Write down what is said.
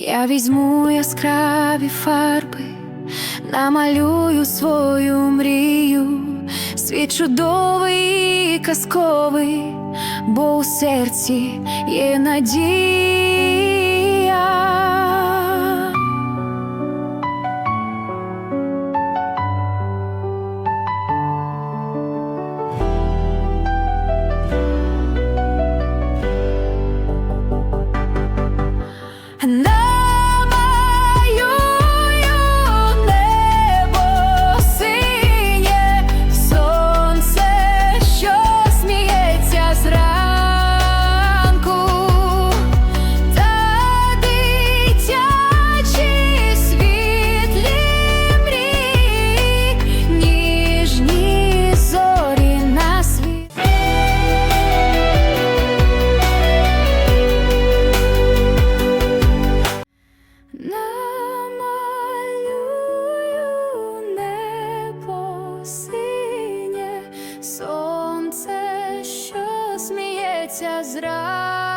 Я візьму яскраві фарби, намалюю свою мрію, світ чудовий і казковий, бо у серці є надія. Намалюю se as ramas.